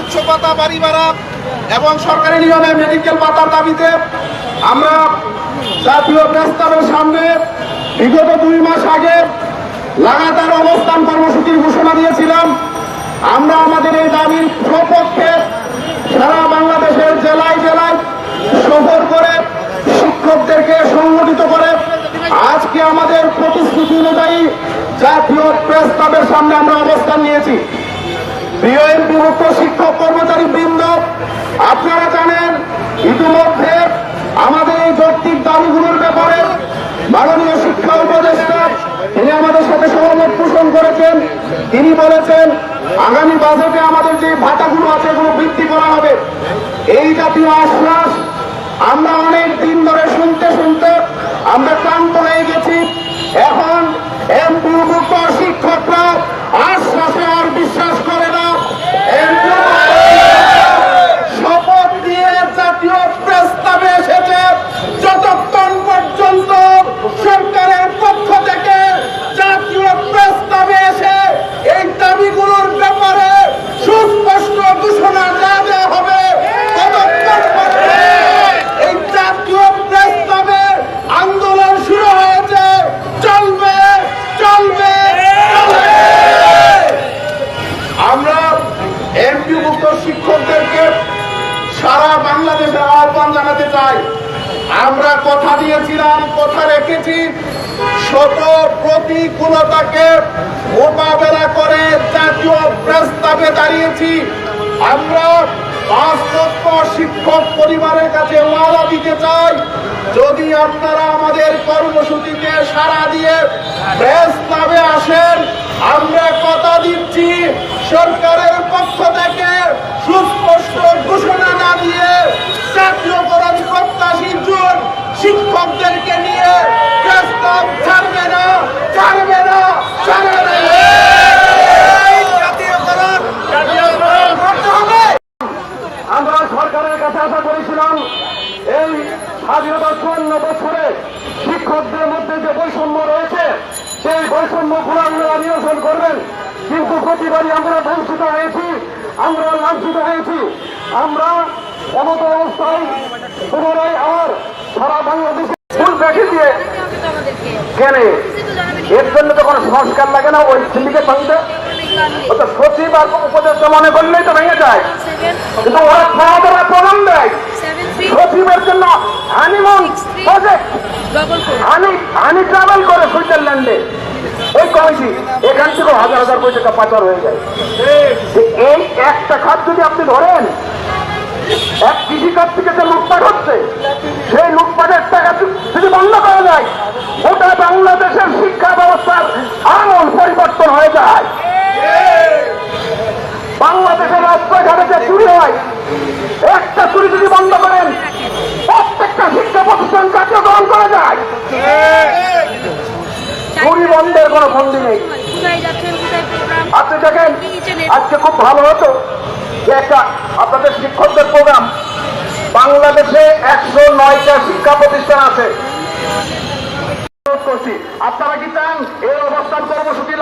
উচ্চ পাতা বাড়ি ভাড়া এবং সরকারি নিয়মে মেডিকেল পাতার দাবিতে আমরা জাতীয় প্রস্তাবের সামনে বিগত দুই মাস আগে লাগাতার অবস্থান কর্মসূচির ঘোষণা দিয়েছিলাম। আমরা আমাদের এই দাবির সপক্ষে সারা বাংলাদেশের জেলায় জেলায় সফর করে শিক্ষকদেরকে সংগঠিত করে আজকে আমাদের প্রতিশ্রুতি অনুযায়ী জাতীয় প্রস্তাবের সামনে আমরা অবস্থান নিয়েছি। মুক্ত শিক্ষক আপনারা জানেন, ইতিমধ্যে আমাদের এই যৌক্তিক দাবিগুলোর ব্যাপারে মাননীয় শিক্ষা উপদেষ্টা, তিনি আমাদের সাথে সহমত পোষণ করেছেন। তিনি বলেছেন, আগামী বাজেটে আমাদের যে ভাতাগুলো আছে, এগুলো বৃদ্ধি করা হবে। এই জাতীয় আশ্বাস আমরা অনেক দিন ধরে শুনতে শুনতে এমপিভুক্ত শিক্ষকদেরকে সারা বাংলাদেশে আহ্বান জানাতে চাই। আমরা কথা দিয়েছিলাম, কথা রেখেছি। শত প্রতিকূলতাকে মোকাবেলা করে জাতীয় প্রস্তাবে দাঁড়িয়েছি। আমরা পাঁচ লক্ষ শিক্ষক পরিবারের কাছে মারা দিতে চাই, যদি আপনারা আমাদের কর্মসূচিতে সাড়া দিয়ে প্রস্তাবে আসেন, আমরা কথা দিচ্ছি। সরকারের শিক্ষকদেরকে নিয়ে প্রস্তাব ছাড়বে না ছাড়বে না ছাড়বে না। আমরা সরকারের কাছে আশা করেছিলাম, এই স্বাধীনতা চুয়ান্ন বছরে শিক্ষকদের মধ্যে যে বৈষম্য রয়েছে, সেই বৈষম্য আপনারা নিরসন করবেন। কিন্তু প্রতিবারই আমরা বঞ্চিত হয়েছি, আমরা লাঞ্ছিত হয়েছি। আমরা এমত অবস্থায় পুনরায় ফুল দেখে দিয়ে কেন? এর জন্য তো কোনো সংস্কার লাগে না ওই সিন্ডিকেট ভাঙতে। ও তো সচিব আর উপদেষ্টা মনে করলেই তো ভেঙে যায়। কিন্তু ওরা দাওয়া প্রমাণ দেয়। সচিবের জন্য হানিমুন হানি হানি ট্রাভেল করে সুইজারল্যান্ডে ওই কমিটি, এখান থেকে হাজার হাজার কোটি টাকা পাচার হয়ে যায়। এই একটা খাত যদি আপনি ধরেন, এক কৃষিকাজ থেকে যে লুটপাট হচ্ছে সেই লুটপাটের টাকা যদি বন্ধ করা যায় ওটা বাংলাদেশের শিক্ষা ব্যবস্থার আমল পরিবর্তন হয়ে যায় বাংলাদেশের রাস্তাঘাটে যে চুরি হয় একটা চুরি যদি বন্ধ করেন প্রত্যেকটা শিক্ষা প্রতিষ্ঠান কার্যক্রম করা যায় চুরি বন্ধের কোনো ফন্দি নেই কোথায় যাচ্ছেন কোথায় প্রোগ্রাম আপনি দেখেন আজকে খুব ভালো হতো যে একটা আপনাদের শিক্ষকদের প্রোগ্রাম। বাংলাদেশে একশো নয়টা শিক্ষা প্রতিষ্ঠান আছে। করছি আপনারা কি চান এই অবস্থান কর্মসূচি